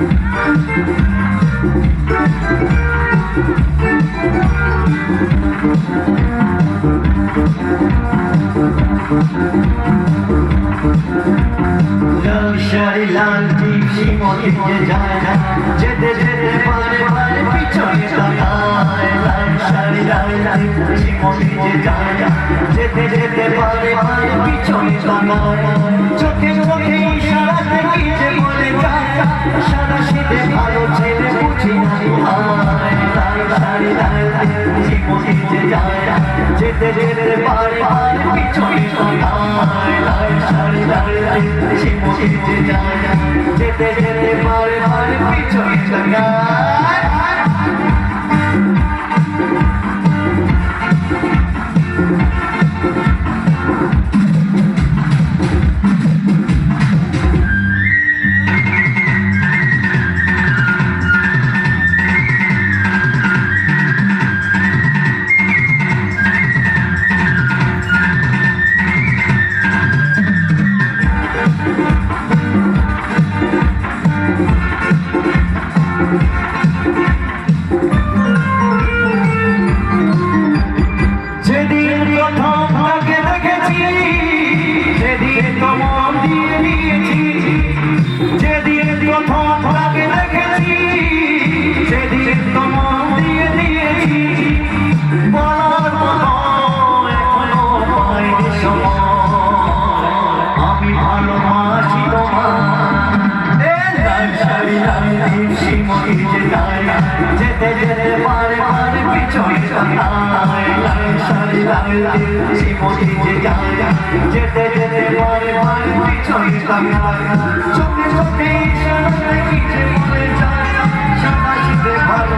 সারি লাল টিপ শিমকে যায় না। যেতে যেতে পারে পারে পিছনে তাকায়। যেতে যেতে পারে পিছনে তাকায়। চোখে চোখে ইশারাতে কি বলে যায় সাদা শীতে ভালো ছেলে বুঝি না তোমায় লাল শাড়ি লাল টিপ যে যায় যেতে যেতে পারে পারে পিছনে তাকায় লাল শাড়ি লাল টিপ যে যায় যেতে যেতে পারে পারে পিছনে তাকায় যেতে পারে পারে পিছনে লাল নীল শিমুলি যে যায় যেতে যেতে পারে পারে পিছনে চোখে চোখে শীতে ভালো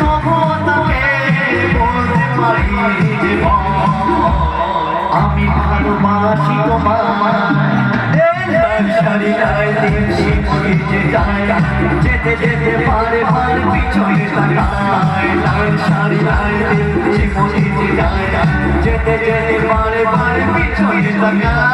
তবুও তাকে বলতে পারি আমি ভালোবাসি তোমার যেতে যেতে পারে পারে পিছনে তাকায়। লাল শাড়ি শিখে যায়। যেতে যেতে পারে পারে পিছনে তাকায়।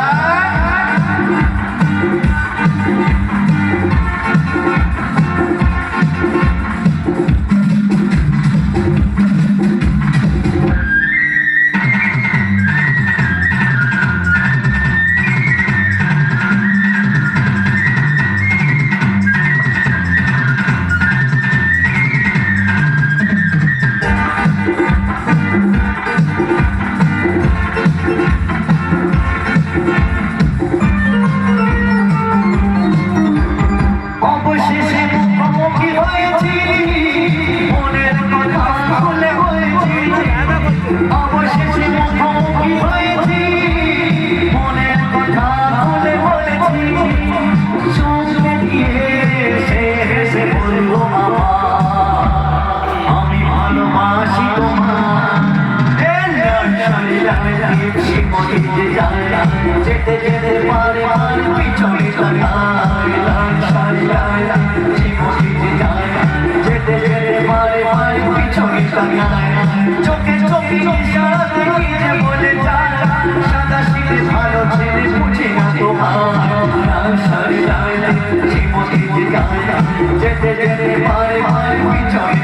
যেতে যেতে পারে পিছনে যেতে যেতে পারে পিছনে চোখে চোখে বলে সাদা শীতে ভালো ছেলে বুঝে না যেতে যেতে পারে পিছনে